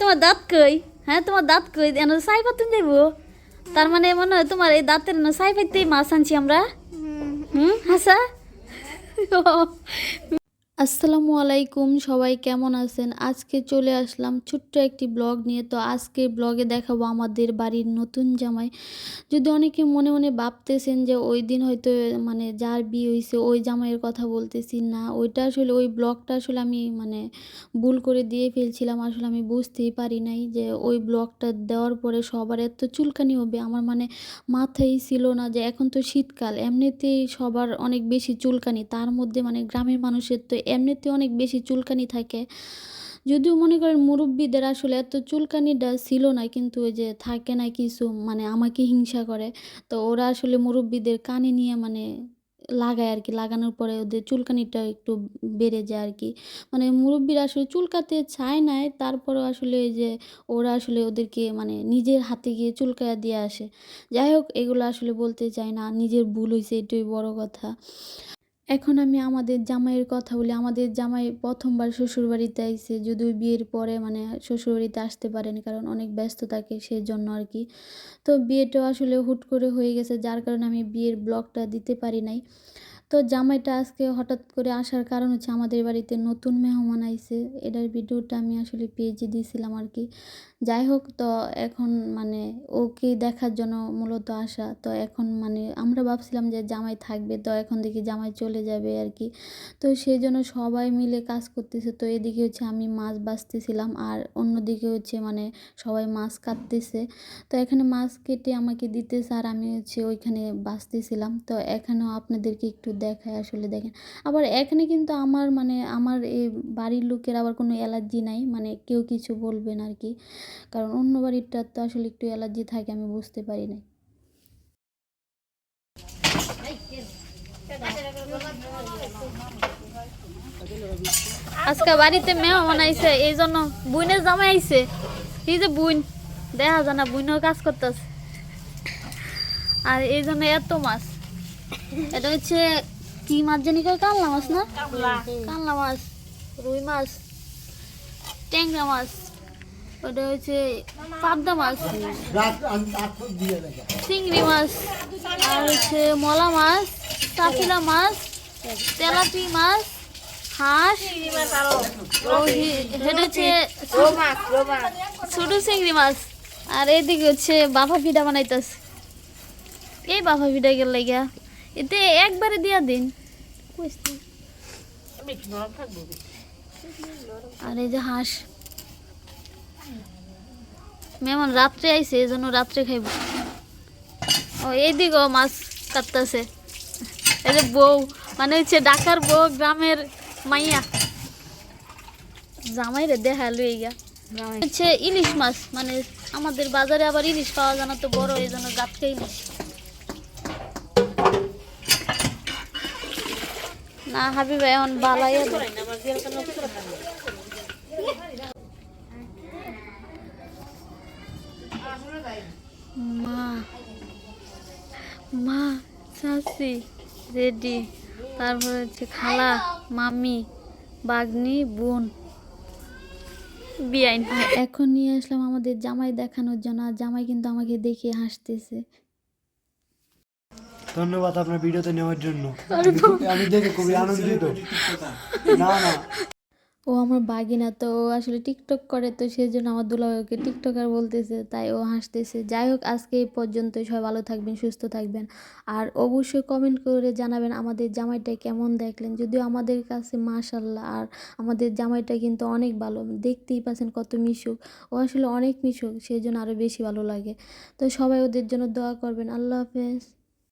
তোমার দাঁত কই? হ্যাঁ তোমার দাঁত কই? এন সাই পাতুন যাইব। তার মানে মনে হয় তোমার এই দাঁতের না সাই পাইতেই মাছ আনছি আমরা। হুম। হাসা? আসসালামু আলাইকুম, সবাই কেমন আছেন? আজকে চলে আসলাম ছোট্ট একটি ব্লগ নিয়ে। তো আজকে ব্লগে দেখাবো আমাদের বাড়ির নতুন জামাই। যদি অনেকে মনে মনে ভাবতেছেন যে ওই দিন হয়তো মানে যার বিয়ে হয়েছে ওই জামাইয়ের কথা বলতেছি, না, ওইটা আসলে, ওই ব্লগটা আসলে আমি মানে ভুল করে দিয়ে ফেলছিলাম। আসলে আমি বুঝতেই পারি নাই যে ওই ব্লগটা দেওয়ার পরে সবার এত চুলকানি হবে। আমার মানে মাথায় ছিল না যে এখন তো শীতকাল, এমনিতেই সবার অনেক বেশি চুলকানি। তার মধ্যে মানে গ্রামের মানুষের তো এমনিতে অনেক বেশি চুলকানি থাকে। যদিও মনে করেন মুরব্বীদের আসলে এত চুলকানিটা ছিল না, কিন্তু ওই যে থাকে না কিছু মানে আমাকে হিংসা করে। তো ওরা আসলে মুরব্বীদের কানে নিয়ে মানে লাগায় আর কি, লাগানোর পরে ওদের চুলকানিটা একটু বেড়ে যায় আর কি। মানে মুরব্বীরা আসলে চুলকাতে চায় নাই, তারপরেও আসলে এই যে ওরা আসলে ওদেরকে মানে নিজের হাতে গিয়ে চুলকায়া দিয়ে আসে। যাই হোক, এগুলো আসলে বলতে চাই না, নিজের ভুল হয়েছে এটাই বড় কথা। এখন আমি আমাদের জামাইয়ের কথা বলি। আমাদের জামাই প্রথমবার শ্বশুরবাড়িতে আইসে যদিও বিয়ের পরে মানে শ্বশুরবাড়িতে আসতে পারেন, কারণ অনেক ব্যস্ত থাকে সেই জন্য আর কি। তো বিয়েটা আসলে হুট করে হয়ে গেছে, যার কারণে আমি বিয়ের ব্লগটা দিতে পারি নাই। তো জামাইটা আজকে হঠাৎ করে আসার কারণ হচ্ছে আমাদের বাড়িতে নতুন মেহমান আইছে। এটার ভিডিওটা আমি আসলে পেজে দিয়েছিলাম আর কি যাই হোক, তো এখন মানে ওকে দেখার জন্য মূলত আসা। তো এখন মানে আমরা ভাবছিলাম যে জামাই থাকবে, তো এখন দেখি জামাই চলে যাবে আর কি তো সেই জন্য সবাই মিলে কাজ করতেছে। তো এদিকে হচ্ছে আমি মাছ বাছতেছিলাম আর অন্যদিকে হচ্ছে মানে সবাই মাছ কাটতেছে। তো এখানে মাছ কেটে আমাকে দিতেছে আর আমি হচ্ছে ওইখানে বাছতেছিলাম। তো এখানেও আপনাদেরকে একটু দেখায় আসলে দেখেন। আবার এখানে কিন্তু আমার মানে আমার এই বাড়ির লোকের আবার কোনো অ্যালার্জি নাই মানে কেউ কিছু বলবেন আর কি কারণ অন্য বাড়িরটার তো আসলে একটু অ্যালার্জি থাকে, আমি বুঝতে পারি না আজকে বাড়িতে মেহমান বানাইছে, এই জন্য বুইনের জামাই আইছে। এই যে বুইন দেখা জানা বুইনও কাজ করতেছে। আর এই জন্য এত মাছ। এটা হচ্ছে কি মাছ জানি কয়? কানলা মাছ না? কানলা মাছ রুই মাছ ট্যাংরা মাছ ওটা হচ্ছে পাবদা মাছ চিংড়ি মাছ আর হচ্ছে মলা মাছ কাপিলা মাছ তেলাপি মাছ হাঁস এটা হচ্ছে ছোট চিংড়ি মাছ। আর এইদিকে হচ্ছে বাফা পিঠা বানাইতেছে। এই বাফা পিঠা গেল লাগিয়া এতে একবারে দিয়া দিন। আর এই যে হাঁস। মেমন রাত্রে আইছে এই জন্য রাত্রে খাইব। ও এইদিকেও মাছ কাটতেছে। এই যে বউ মানে হচ্ছে ডাকার বউ গ্রামের মাইয়া। জামাই রে দেখা লুই গা হচ্ছে ইলিশ মাছ মানে আমাদের বাজারে আবার ইলিশ পাওয়া যায় না তো বড় এই জন্য গাতকে ইলিশ না, হাবিবা, এখন বালাইয়া। মা মা, চাচি, রেডি। তারপরে হচ্ছে খালা, মামি, বাগনি, বোন। বিয়াইন এখন নিয়ে আসলাম আমাদের জামাই দেখানোর জন্য, আর জামাই কিন্তু আমাকে দেখে হাসতেছে। ধন্যবাদ আপনার ভিডিওতে নেওয়ার জন্য। আমি দেখে খুবই আনন্দিত। না না। ও আমার বাগিনা তো ও আসলে টিকটক করে তো সেই জন্য আমার দুলাভাই ওকে টিকটকার বলতেছে তাই ও হাসতেছে। যাই হোক আজকে এই পর্যন্ত সবাই ভালো থাকবেন সুস্থ থাকবেন। আর অবশ্যই কমেন্ট করে জানাবেন আমাদের জামাইটা কেমন দেখলেন। যদিও আমাদের কাছে মাশাল্লাহ আর আমাদের জামাইটা কিন্তু অনেক ভালো। দেখতেই পাচ্ছেন কত মিশুক। ও আসলে অনেক মিশুক সেই জন্য আরও বেশি ভালো লাগে। তো সবাই ওদের জন্য দোয়া করবেন। আল্লাহ হাফেজ।